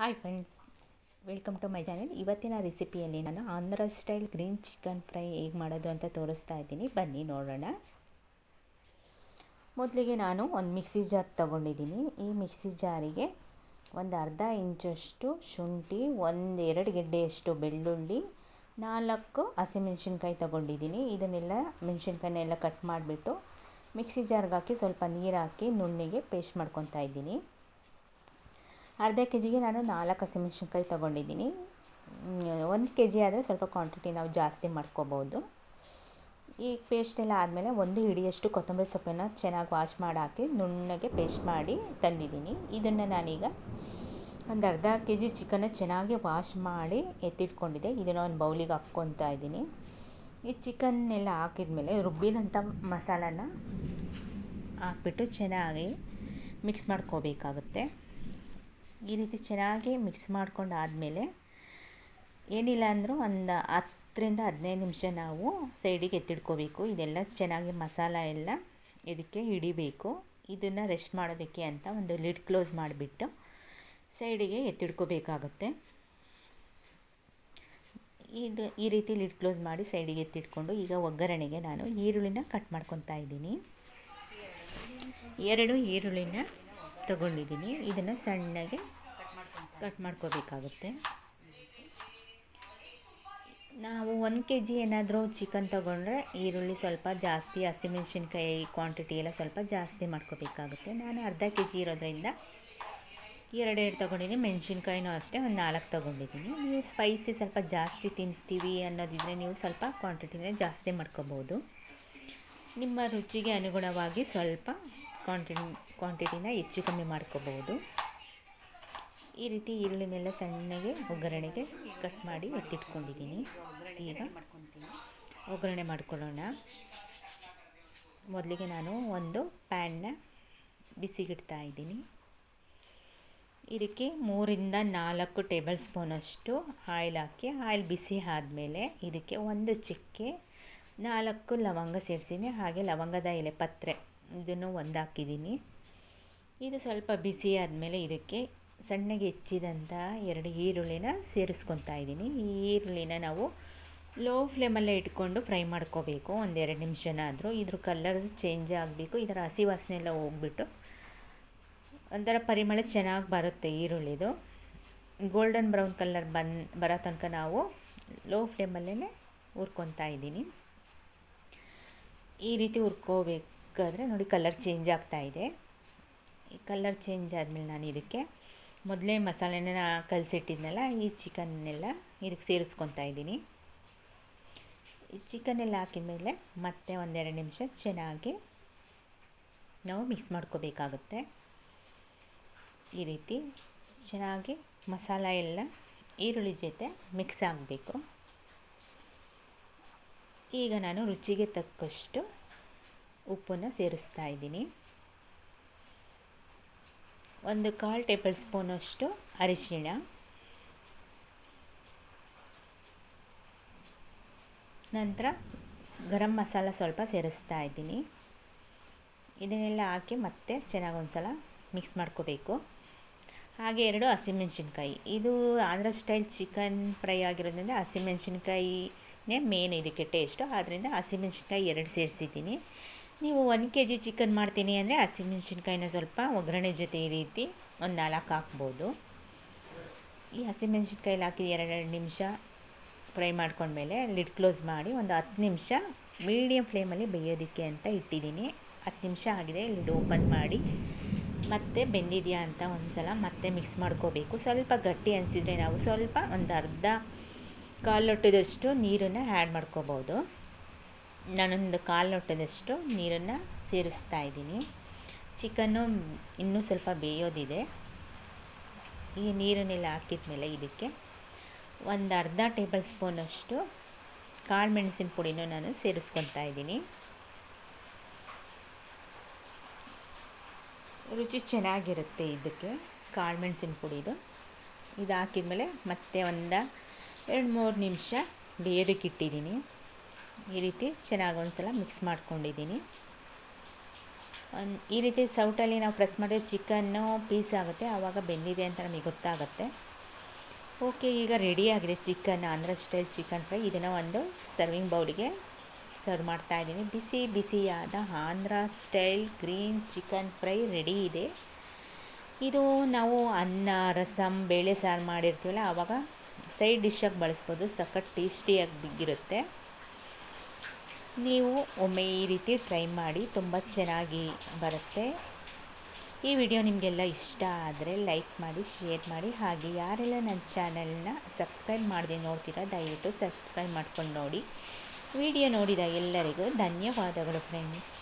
Hi friends welcome to my channel ಇವತ್ತಿನ ರೆಸಿಪಿಯಲ್ಲಿ ನಾನು Andhra style green chicken fry ಹೇಗೆ ಮಾಡೋದು ಅಂತ ತೋರಿಸ್ತಾ ಇದ್ದೀನಿ. ಬನ್ನಿ ನೋಡೋಣ. ಮೊದಲಿಗೆ ನಾನು ಒಂದು ಮಿಕ್ಸಿ ಜಾರ್ ತೊಗೊಂಡಿದ್ದೀನಿ. ಈ ಮಿಕ್ಸಿ ಜಾರಿಗೆ ಒಂದು ಅರ್ಧ ಇಂಚಷ್ಟು ಶುಂಠಿ, ಒಂದು ಎರಡು ಗೆಡ್ಡೆಯಷ್ಟು ಬೆಳ್ಳುಳ್ಳಿ, ನಾಲ್ಕು ಹಸಿಮೆಣ್ಸಿನ್ಕಾಯಿ ತೊಗೊಂಡಿದ್ದೀನಿ. ಇದನ್ನೆಲ್ಲ ಮೆಣಸಿನ್ಕಾಯನ್ನೆಲ್ಲ ಕಟ್ ಮಾಡಿಬಿಟ್ಟು ಮಿಕ್ಸಿ ಜಾರ್ಗೆ ಹಾಕಿ ಸ್ವಲ್ಪ ನೀರು ಹಾಕಿ ನುಣ್ಣಿಗೆ ಪೇಸ್ಟ್ ಮಾಡ್ಕೊತಾ ಇದ್ದೀನಿ. ಅರ್ಧ ಕೆ ಜಿಗೆ ನಾನು ನಾಲ್ಕು ಹಸಿಮೆಣ್ಸಿನ್ಕಾಯಿ ತೊಗೊಂಡಿದ್ದೀನಿ. ಒಂದು ಕೆ ಜಿ ಆದರೆ ಸ್ವಲ್ಪ ಕ್ವಾಂಟಿಟಿ ನಾವು ಜಾಸ್ತಿ ಮಾಡ್ಕೋಬೋದು. ಈ ಪೇಸ್ಟ್ ಎಲ್ಲ ಆದಮೇಲೆ ಒಂದು ಹಿಡಿಯಷ್ಟು ಕೊತ್ತಂಬರಿ ಸೊಪ್ಪನ್ನು ಚೆನ್ನಾಗಿ ವಾಶ್ ಮಾಡಿ ಹಾಕಿ ನುಣ್ಣಗೆ ಪೇಸ್ಟ್ ಮಾಡಿ ತಂದಿದ್ದೀನಿ. ಇದನ್ನು ನಾನೀಗ ಒಂದು ಅರ್ಧ ಕೆ ಜಿ ಚಿಕನ್ನ ಚೆನ್ನಾಗಿ ವಾಶ್ ಮಾಡಿ ಎತ್ತಿಟ್ಕೊಂಡಿದ್ದೆ. ಇದನ್ನು ಒಂದು ಬೌಲಿಗೆ ಹಾಕ್ಕೊತಾ ಇದ್ದೀನಿ. ಈ ಚಿಕನ್ನೆಲ್ಲ ಹಾಕಿದ್ಮೇಲೆ ರುಬ್ಬಿದಂಥ ಮಸಾಲನ ಹಾಕ್ಬಿಟ್ಟು ಚೆನ್ನಾಗಿ ಮಿಕ್ಸ್ ಮಾಡ್ಕೋಬೇಕಾಗುತ್ತೆ. ಈ ರೀತಿ ಚೆನ್ನಾಗಿ ಮಿಕ್ಸ್ ಮಾಡ್ಕೊಂಡು ಆದಮೇಲೆ ಏನಿಲ್ಲ ಅಂದರೂ ಒಂದು ಹತ್ತರಿಂದ ಹದಿನೈದು ನಿಮಿಷ ನಾವು ಸೈಡಿಗೆ ಎತ್ತಿಡ್ಕೋಬೇಕು ಇದೆಲ್ಲ ಚೆನ್ನಾಗಿ ಮಸಾಲ ಎಲ್ಲ ಇದಕ್ಕೆ ಹಿಡಿಬೇಕು. ಇದನ್ನು ರೆಸ್ಟ್ ಮಾಡೋದಕ್ಕೆ ಅಂತ ಒಂದು ಲಿಡ್ ಕ್ಲೋಸ್ ಮಾಡಿಬಿಟ್ಟು ಸೈಡಿಗೆ ಎತ್ತಿಡ್ಕೋಬೇಕಾಗುತ್ತೆ ಇದು ಈ ರೀತಿ ಲಿಡ್ ಕ್ಲೋಸ್ ಮಾಡಿ ಸೈಡಿಗೆ ಎತ್ತಿಟ್ಕೊಂಡು ಈಗ ಒಗ್ಗರಣೆಗೆ ನಾನು ಈರುಳ್ಳಿನ ಕಟ್ ಮಾಡ್ಕೊತಾ ಇದ್ದೀನಿ. ಎರಡು ಈರುಳ್ಳಿನ ತಗೊಂಡಿದ್ದೀನಿ. ಇದನ್ನು ಸಣ್ಣಗೆ ಕಟ್ ಮಾಡ್ಕೋಬೇಕಾಗುತ್ತೆ. ನಾವು ಒಂದು ಕೆ ಜಿ ಏನಾದರೂ ಚಿಕನ್ ತೊಗೊಂಡ್ರೆ ಈರುಳ್ಳಿ ಸ್ವಲ್ಪ ಜಾಸ್ತಿ, ಹಸಿಮೆಣ್ಸಿನ್ಕಾಯಿ ಕ್ವಾಂಟಿಟಿ ಎಲ್ಲ ಸ್ವಲ್ಪ ಜಾಸ್ತಿ ಮಾಡ್ಕೋಬೇಕಾಗುತ್ತೆ. ನಾನು ಅರ್ಧ ಕೆ ಜಿ ಇರೋದ್ರಿಂದ ಎರಡೆರಡು ತೊಗೊಂಡಿದ್ದೀನಿ. ಮೆಣಸಿನ್ಕಾಯಿನೂ ಅಷ್ಟೇ, ಒಂದು ನಾಲ್ಕು ತೊಗೊಂಡಿದ್ದೀನಿ. ನೀವು ಸ್ಪೈಸಿ ಸ್ವಲ್ಪ ಜಾಸ್ತಿ ತಿಂತೀವಿ ಅನ್ನೋದಿದ್ರೆ ನೀವು ಸ್ವಲ್ಪ ಕ್ವಾಂಟಿಟಿನೇ ಜಾಸ್ತಿ ಮಾಡ್ಕೋಬೋದು ನಿಮ್ಮ ರುಚಿಗೆ ಅನುಗುಣವಾಗಿ ಸ್ವಲ್ಪ ಕ್ವಾಂಟಿಟಿ ಕ್ವಾಂಟಿಟಿನ ಹೆಚ್ಚು ಕಮ್ಮಿ ಮಾಡ್ಕೋಬೋದು ಈ ರೀತಿ ಈರುಳ್ಳಿನೆಲ್ಲ ಸಣ್ಣಗೆ ಒಗ್ಗರಣೆಗೆ ಕಟ್ ಮಾಡಿ ಎತ್ತಿಟ್ಕೊಂಡಿದ್ದೀನಿ. ಈಗ ಒಗ್ಗರಣೆ ಮಾಡ್ಕೊಳ್ಳೋಣ. ಮೊದಲಿಗೆ ನಾನು ಒಂದು ಪ್ಯಾನ್ನ ಬಿಸಿಗಿಡ್ತಾ ಇದ್ದೀನಿ. ಇದಕ್ಕೆ ಮೂರಿಂದ ನಾಲ್ಕು ಟೇಬಲ್ ಸ್ಪೂನಷ್ಟು ಆಯಿಲ್ ಹಾಕಿ ಆಯಿಲ್ ಬಿಸಿ ಆದಮೇಲೆ ಇದಕ್ಕೆ ಒಂದು ಚಿಕ್ಕೆ ನಾಲ್ಕು ಲವಂಗ ಸೇರಿಸಿನಿ. ಹಾಗೆ ಲವಂಗದ ಎಲೆ ಪತ್ರೆ ಇದನ್ನು ಒಂದಾಕಿದ್ದೀನಿ. ಇದು ಸ್ವಲ್ಪ ಬಿಸಿ ಆದಮೇಲೆ ಇದಕ್ಕೆ ಸಣ್ಣಗೆ ಹೆಚ್ಚಿದಂಥ ಎರಡು ಈರುಳ್ಳಿನ ಸೇರಿಸ್ಕೊತಾ ಇದ್ದೀನಿ. ಈ ಈರುಳ್ಳಿನ ನಾವು ಲೋ ಫ್ಲೇಮಲ್ಲೇ ಇಟ್ಕೊಂಡು ಫ್ರೈ ಮಾಡ್ಕೋಬೇಕು. ಒಂದೆರಡು ನಿಮಿಷನಾದರೂ ಇದ್ರ ಕಲರ್ ಚೇಂಜ್ ಆಗಬೇಕು. ಇದರ ಹಸಿ ವಾಸನೆ ಎಲ್ಲ ಹೋಗ್ಬಿಟ್ಟು ಒಂಥರ ಪರಿಮಳ ಚೆನ್ನಾಗಿ ಬರುತ್ತೆ ಈರುಳ್ಳಿದು. ಗೋಲ್ಡನ್ ಬ್ರೌನ್ ಕಲರ್ ಬನ್ ಬರೋ ತನಕ ನಾವು ಲೋ ಫ್ಲೇಮಲ್ಲೇ ಹುರ್ಕೊತಾ ಇದ್ದೀನಿ. ಈ ರೀತಿ ಹುರ್ಕೋಬೇಕಾದ್ರೆ ನೋಡಿ ಕಲರ್ ಚೇಂಜ್ ಆಗ್ತಾಯಿದೆ ಈ ಕಲರ್ ಚೇಂಜ್ ಆದಮೇಲೆ ನಾನು ಇದಕ್ಕೆ ಮೊದಲೇ ಮಸಾಲೆನ ಕಲಸಿಟ್ಟಿದ್ನಲ್ಲ, ಈ ಚಿಕನ್ನೆಲ್ಲ ಇದಕ್ಕೆ ಸೇರಿಸ್ಕೊತಾ ಇದ್ದೀನಿ. ಈ ಚಿಕನ್ನೆಲ್ಲ ಹಾಕಿದ ಮೇಲೆ ಮತ್ತೆ ಒಂದೆರಡು ನಿಮಿಷ ಚೆನ್ನಾಗಿ ನಾವು ಮಿಕ್ಸ್ ಮಾಡ್ಕೋಬೇಕಾಗುತ್ತೆ. ಈ ರೀತಿ ಚೆನ್ನಾಗಿ ಮಸಾಲ ಎಲ್ಲ ಈರುಳ್ಳಿ ಜೊತೆ ಮಿಕ್ಸ್ ಆಗಬೇಕು. ಈಗ ನಾನು ರುಚಿಗೆ ತಕ್ಕಷ್ಟು ಉಪ್ಪನ್ನು ಸೇರಿಸ್ತಾ ಇದ್ದೀನಿ. ಒಂದು ಕಾಲು ಟೇಬಲ್ ಸ್ಪೂನಷ್ಟು ಅರಿಶಿಣ. ನಂತರ ಗರಂ ಮಸಾಲ ಸ್ವಲ್ಪ ಸೇರಿಸ್ತಾ ಇದ್ದೀನಿ. ಇದನ್ನೆಲ್ಲ ಹಾಕಿ ಮತ್ತೆ ಚೆನ್ನಾಗಿ ಒಂದು ಸಲ ಮಿಕ್ಸ್ ಮಾಡ್ಕೋಬೇಕು. ಹಾಗೆ ಎರಡು ಹಸಿಮೆಣ್ಸಿನ್ಕಾಯಿ. ಇದು ಆಂಧ್ರ ಸ್ಟೈಲ್ ಚಿಕನ್ ಫ್ರೈ ಆಗಿರೋದ್ರಿಂದ ಹಸಿಮೆಣ್ಸಿನ್ಕಾಯಿನೇ ಮೇನ್ ಇದಕ್ಕೆ ಟೇಸ್ಟು ಆದ್ದರಿಂದ ಹಸಿಮೆಣ್ಸಿನ್ಕಾಯಿ ಎರಡು ಸೇರಿಸಿದ್ದೀನಿ. ನೀವು ಒನ್ ಕೆ ಜಿ ಚಿಕನ್ ಮಾಡ್ತೀನಿ ಅಂದರೆ ಹಸಿಮೆಣ್ಸಿನ್ಕಾಯಿನ ಸ್ವಲ್ಪ ಒಗ್ಗರಣೆ ಜೊತೆ ಈ ರೀತಿ ಒಂದು ನಾಲ್ಕು ಹಾಕ್ಬೋದು. ಈ ಹಸಿಮೆಣ್ಸಿನ್ಕಾಯಲ್ಲಿ ಹಾಕಿ ಎರಡೆರಡು ನಿಮಿಷ ಫ್ರೈ ಮಾಡ್ಕೊಂಡ್ಮೇಲೆ ಲಿಡ್ ಕ್ಲೋಸ್ ಮಾಡಿ ಒಂದು ಹತ್ತು ನಿಮಿಷ ಮೀಡಿಯಮ್ ಫ್ಲೇಮಲ್ಲಿ ಬೇಯೋದಕ್ಕೆ ಅಂತ ಇಟ್ಟಿದ್ದೀನಿ. ಹತ್ತು ನಿಮಿಷ ಆಗಿದೆ ಲಿಡ್ ಓಪನ್ ಮಾಡಿ. ಮತ್ತೆ ಬೆಂದಿದೆಯಾ ಅಂತ ಒಂದು ಸಲ ಮತ್ತೆ ಮಿಕ್ಸ್ ಮಾಡ್ಕೋಬೇಕು. ಸ್ವಲ್ಪ ಗಟ್ಟಿ ಅನಿಸಿದರೆ ನಾವು ಸ್ವಲ್ಪ ಒಂದು ಅರ್ಧ ಕಾಲು ಲೊಟ್ಟದಷ್ಟು ನೀರನ್ನು ಆ್ಯಡ್ ಮಾಡ್ಕೋಬೋದು. ನಾನೊಂದು ಕಾಲು ಲೋಟದಷ್ಟು ನೀರನ್ನು ಸೇರಿಸ್ತಾ ಇದ್ದೀನಿ. ಚಿಕನ್ನು ಇನ್ನೂ ಸ್ವಲ್ಪ ಬೇಯೋದಿದೆ. ಈ ನೀರನ್ನೆಲ್ಲ ಹಾಕಿದ ಮೇಲೆ ಇದಕ್ಕೆ ಒಂದು ಅರ್ಧ ಟೇಬಲ್ ಸ್ಪೂನಷ್ಟು ಕಾಳು ಮೆಣಸಿನ ಪುಡಿನೂ ನಾನು ಸೇರಿಸ್ಕೊತಾ ಇದ್ದೀನಿ. ರುಚಿ ಚೆನ್ನಾಗಿರುತ್ತೆ ಇದಕ್ಕೆ ಕಾಳು ಮೆಣಸಿನ ಪುಡಿದು. ಇದು ಹಾಕಿದ್ಮೇಲೆ ಮತ್ತೆ ಒಂದು ಎರಡು ಮೂರು ನಿಮಿಷ ಬೇಯೋದಕ್ಕೆ ಇಟ್ಟಿದ್ದೀನಿ. ಈ ರೀತಿ ಚೆನ್ನಾಗಿ ಒಂದು ಸಲ ಮಿಕ್ಸ್ ಮಾಡ್ಕೊಂಡಿದ್ದೀನಿ ಈ ರೀತಿ ಸೌಟಲ್ಲಿ ನಾವು ಪ್ರೆಸ್ ಮಾಡಿದ್ರೆ ಚಿಕನ್ನು ಪೀಸ್ ಆಗುತ್ತೆ ಆವಾಗ ಬೆಂದಿದೆ ಅಂತ ನಮಗೆ ಗೊತ್ತಾಗುತ್ತೆ. ಓಕೆ ಈಗ ರೆಡಿ ಆಗಿದೆ chicken, Andhra style chicken fry ಇದನ್ನು ಒಂದು ಸರ್ವಿಂಗ್ ಬೌಲಿಗೆ ಸರ್ವ್ ಮಾಡ್ತಾ ಇದ್ದೀನಿ. ಬಿಸಿ ಬಿಸಿಯಾದ Andhra style green chicken fry ready ಇದೆ. ಇದು ನಾವು ಅನ್ನ ರಸಮ್ ಬೇಳೆ ಸಾರು ಮಾಡಿರ್ತೀವಲ್ಲ ಆವಾಗ ಸೈಡ್ ಡಿಶ್ಶಾಗಿ ಬಳಸ್ಬೋದು. ಸಖತ್ ಟೇಸ್ಟಿಯಾಗಿ ಬಿಗಿರುತ್ತೆ ನೀವು ಒಮ್ಮೆ ಈ ರೀತಿ ಟ್ರೈ ಮಾಡಿ ತುಂಬ ಚೆನ್ನಾಗಿ ಬರುತ್ತೆ. ಈ ವಿಡಿಯೋ ನಿಮಗೆಲ್ಲ ಇಷ್ಟ ಆದರೆ ಲೈಕ್ ಮಾಡಿ ಶೇರ್ ಮಾಡಿ. ಹಾಗೆ ಯಾರೆಲ್ಲ ನನ್ನ ಚಾನಲ್ನ ಸಬ್ಸ್ಕ್ರೈಬ್ ಮಾಡದೆ ನೋಡ್ತೀರಾ, ದಯವಿಟ್ಟು ಸಬ್ಸ್ಕ್ರೈಬ್ ಮಾಡ್ಕೊಂಡು ನೋಡಿ. ವಿಡಿಯೋ ನೋಡಿದ ಎಲ್ಲರಿಗೂ ಧನ್ಯವಾದಗಳು ಫ್ರೆಂಡ್ಸ್